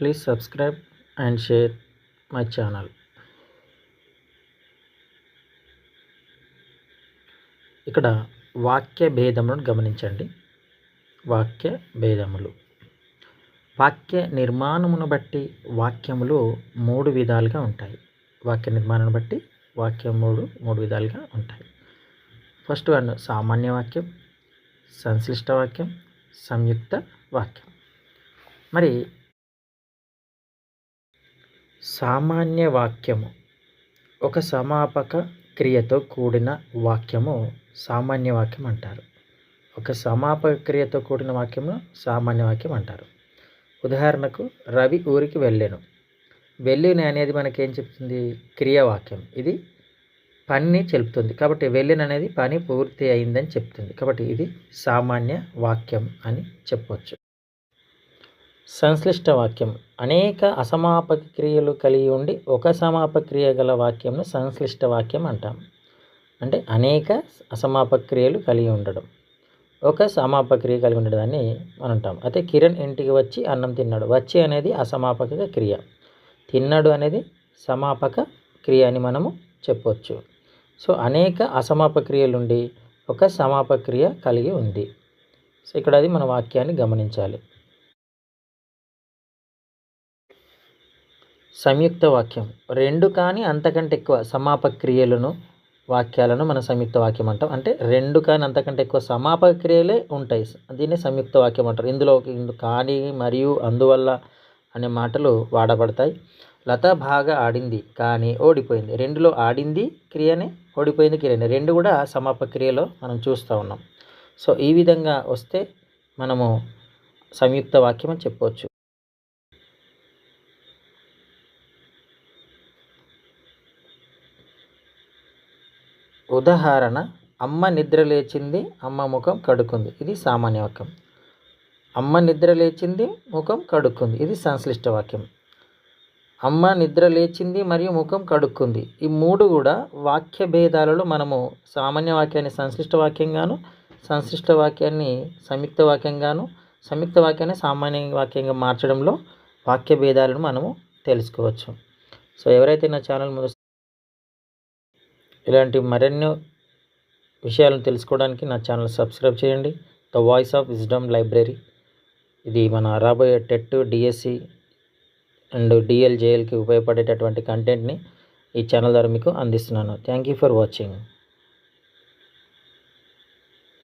Please subscribe and share my channel. ఇక్కడ వాక్య భేదములను గమనించండి. వాక్య భేదములు. వాక్య నిర్మాణమును బట్టి వాక్యములు మూడు విధాలుగా ఉంటాయి. వాక్య నిర్మాణాన్ని బట్టి వాక్యం మూడు మూడు విధాలుగా ఉంటాయి. ఫస్ట్ వన్ సామాన్య వాక్యం సంశ్లిష్ట వాక్యం సంయుక్త వాక్యం. మరి సామాన్య వాక్యము ఒక సమాపక క్రియతో కూడిన వాక్యము సామాన్య వాక్యం అంటారు ఒక సమాపక క్రియతో కూడిన వాక్యము సామాన్య వాక్యం అంటారు ఉదాహరణకు రవి ఊరికి వెళ్ళాను. వెళ్ళిన అనేది మనకి ఏం చెప్తుంది? క్రియావాక్యం. ఇది పనిని చెప్తుంది కాబట్టి వెళ్ళిన అనేది పని పూర్తి అయిందని చెప్తుంది. కాబట్టి ఇది సామాన్య వాక్యం అని చెప్పవచ్చు సంశ్లిష్ట వాక్యం. అనేక అసమాపక క్రియలు కలిగి ఉండి ఒక సమాపక క్రియ గల వాక్యంను సంశ్లిష్ట వాక్యం అంటాం. అంటే అనేక అసమాపక క్రియలు కలిగి ఉండడం. ఒక సమాపక క్రియ కలిగి ఉండడాన్ని మనం అంటాం. అయితే కిరణ్ ఇంటికి వచ్చి అన్నం తిన్నాడు. వచ్చి అనేది అసమాపక క్రియ. తిన్నాడు అనేది సమాపక క్రియ అని మనము చెప్పవచ్చు సో అనేక అసమాపక క్రియలుండి ఒక సమాపక క్రియ కలిగి ఉంది. సో ఇక్కడ అది మన వాక్యాన్ని గమనించాలి. సంయుక్త వాక్యం. రెండు కానీ అంతకంటే ఎక్కువ సమాప క్రియలను వాక్యాలను మనం సంయుక్త వాక్యం అంటాం. అంటే రెండు కానీ అంతకంటే ఎక్కువ సమాపక క్రియలే ఉంటాయి. దీన్ని సంయుక్త వాక్యం అంటారు. ఇందులో కానీ మరియు అందువల్ల అనే మాటలు వాడబడతాయి. లత బాగా ఆడింది కానీ ఓడిపోయింది. రెండులో ఆడింది క్రియనే ఓడిపోయింది క్రియనే. రెండు కూడా సమాపక క్రియలో మనం చూస్తూ ఉన్నాం. సో ఈ విధంగా వస్తే మనము సంయుక్త వాక్యం అని చెప్పవచ్చు ఉదాహరణ అమ్మ నిద్ర లేచింది అమ్మ ముఖం కడుక్కుంది. ఇది సామాన్య వాక్యం. అమ్మ నిద్ర లేచింది ముఖం కడుక్కుంది. ఇది సంశ్లిష్ట వాక్యం. అమ్మ నిద్ర లేచింది మరియు ముఖం కడుక్కుంది. ఈ మూడు కూడా వాక్య భేదాలలో మనము సామాన్య వాక్యాన్ని సంశ్లిష్ట వాక్యంగాను సంశ్లిష్ట వాక్యాన్ని సంయుక్త వాక్యంగాను సంయుక్త వాక్యాన్ని సామాన్య వాక్యంగా మార్చడంలో వాక్య భేదాలను మనము తెలుసుకోవచ్చు. సో ఎవరైతే నా ఛానల్ ముందు ఇలాంటి మరెన్నో విషయాలను తెలుసుకోవడానికి నా ఛానల్ సబ్స్క్రైబ్ చేయండి. The voice of wisdom library. ఇది మన రాబోయే టెట్ డిఎస్సి అండ్ డిఎల్జేఎల్కి ఉపయోగపడేటటువంటి కంటెంట్ని ఈ ఛానల్ ద్వారా మీకు అందిస్తున్నాను. Thank you for watching.